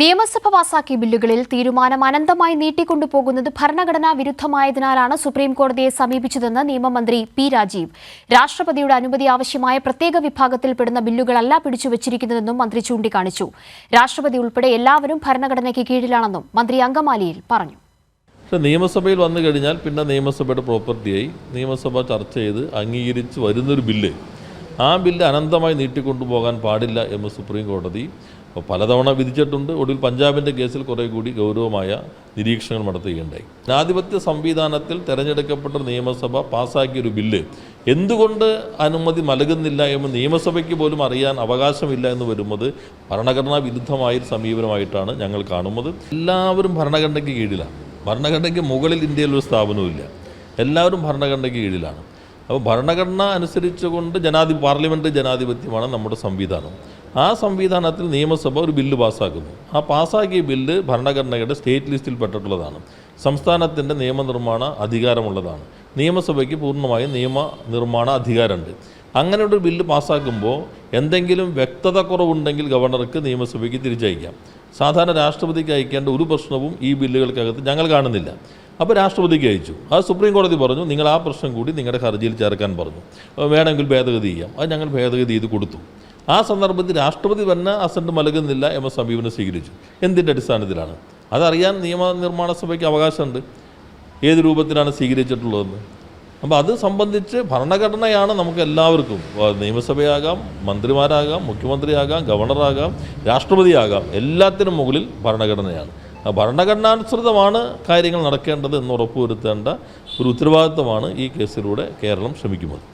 നിയമസഭ പാസാക്കിയ ബില്ലുകളിൽ തീരുമാനം അനന്തമായി നീട്ടിക്കൊണ്ടുപോകുന്നത് ഭരണഘടനാ വിരുദ്ധമായതിനാലാണ് സുപ്രീംകോടതിയെ സമീപിച്ചതെന്ന് നിയമമന്ത്രി പി രാജീവ്. രാഷ്ട്രപതിയുടെ അനുമതി ആവശ്യമായ പ്രത്യേക വിഭാഗത്തിൽപ്പെടുന്ന ബില്ലുകളല്ല പിടിച്ചുവച്ചിരിക്കുന്നതെന്നും മന്ത്രി ചൂണ്ടിക്കാണിച്ചു. രാഷ്ട്രപതി ഉൾപ്പെടെ എല്ലാവരും ഭരണഘടനയ്ക്ക് കീഴിലാണെന്നും മന്ത്രി അങ്കമാലിയിൽ പറഞ്ഞു. നിയമസഭയിൽ വന്നു കഴിഞ്ഞാൽ പിന്നെ നിയമസഭയുടെ പ്രോപ്പർട്ടിയായി നിയമസഭ ചർച്ച ചെയ്ത് അംഗീകരിച്ച് വരുന്നൊരു ബില്ല് ആ ബില്ല് അനന്തമായി നീട്ടിക്കൊണ്ടുപോകാൻ പാടില്ല എന്ന് സുപ്രീം കോടതി പലതവണ വിധിച്ചിട്ടുണ്ട്. ഒടുവിൽ പഞ്ചാബിന്റെ കേസിൽ കുറേ കൂടി ഗൗരവമായ നിരീക്ഷണങ്ങൾ നടത്തുകയുണ്ടായി. ജനാധിപത്യ സംവിധാനത്തിൽ തെരഞ്ഞെടുക്കപ്പെട്ട നിയമസഭ പാസ്സാക്കിയ ഒരു ബില്ല് എന്തുകൊണ്ട് അനുമതി നൽകുന്നില്ല എന്ന് നിയമസഭയ്ക്ക് പോലും അറിയാൻ അവകാശമില്ല എന്ന് വരുന്നത് ഭരണഘടനാ വിരുദ്ധമായ സമീപനമായിട്ടാണ് ഞങ്ങൾ കാണുന്നത്. എല്ലാവരും ഭരണഘടനയ്ക്ക് കീഴിലാണ്. ഭരണഘടനയ്ക്ക് മുകളിൽ ഇന്ത്യയിൽ ഒരു സ്ഥാപനവുമില്ല. എല്ലാവരും ഭരണഘടനയ്ക്ക് കീഴിലാണ്. അപ്പോൾ ഭരണഘടന അനുസരിച്ചുകൊണ്ട് ജനാധി പാർലമെന്റ് ജനാധിപത്യമാണ് നമ്മുടെ സംവിധാനം. ആ സംവിധാനത്തിൽ നിയമസഭ ഒരു ബില്ല് പാസ്സാക്കുന്നു. ആ പാസ്സാക്കിയ ബില്ല് ഭരണഘടനയുടെ സ്റ്റേറ്റ് ലിസ്റ്റിൽ പെട്ടിട്ടുള്ളതാണ്. സംസ്ഥാനത്തിന്റെ നിയമനിർമ്മാണ അധികാരമുള്ളതാണ്. നിയമസഭയ്ക്ക് പൂർണമായും നിയമ നിർമ്മാണ അധികാരമുണ്ട്. അങ്ങനെ ഒരു ബില്ല് പാസ്സാക്കുമ്പോൾ എന്തെങ്കിലും വ്യക്തത കുറവുണ്ടെങ്കിൽ ഗവർണർക്ക് നിയമസഭയ്ക്ക് തിരിച്ചയക്കാം. സാധാരണ രാഷ്ട്രപതിക്ക് അയക്കേണ്ട ഒരു പ്രശ്നവും ഈ ബില്ലുകൾക്കകത്ത് ഞങ്ങൾ കാണുന്നില്ല. അപ്പോൾ രാഷ്ട്രപതിക്ക് അയച്ചു. അത് സുപ്രീം കോടതി പറഞ്ഞു നിങ്ങൾ ആ പ്രശ്നം കൂടി നിങ്ങളുടെ ഹർജിയിൽ ചേർക്കാൻ പറഞ്ഞു. വേണമെങ്കിൽ ഭേദഗതി ചെയ്യാം. അത് ഞങ്ങൾ ഭേദഗതി ചെയ്ത് കൊടുത്തു. ആ സന്ദർഭത്തിൽ രാഷ്ട്രപതി തന്നെ അസന്റ് നൽകുന്നില്ല എന്ന സമീപനം സ്വീകരിച്ചു. എന്തിന്റെ അടിസ്ഥാനത്തിലാണ്? അതറിയാൻ നിയമനിർമ്മാണ സഭയ്ക്ക് അവകാശമുണ്ട്. ഏത് രൂപത്തിലാണ് സ്വീകരിച്ചിട്ടുള്ളതെന്ന്? അപ്പോൾ അത് സംബന്ധിച്ച് ഭരണഘടനയാണ് നമുക്ക് എല്ലാവർക്കും. നിയമസഭയാകാം മന്ത്രിമാരാകാം മുഖ്യമന്ത്രിയാകാം ഗവർണറാകാം രാഷ്ട്രപതിയാകാം എല്ലാത്തിനും മുകളിൽ ഭരണഘടനയാണ്. ഭരണഘടനാനുസൃതമാണ് കാര്യങ്ങൾ നടക്കേണ്ടത് എന്ന് ഉറപ്പുവരുത്തേണ്ട ഒരു ഉത്തരവാദിത്തമാണ് ഈ കേസിലൂടെ കേരളം ശ്രമിക്കുന്നത്.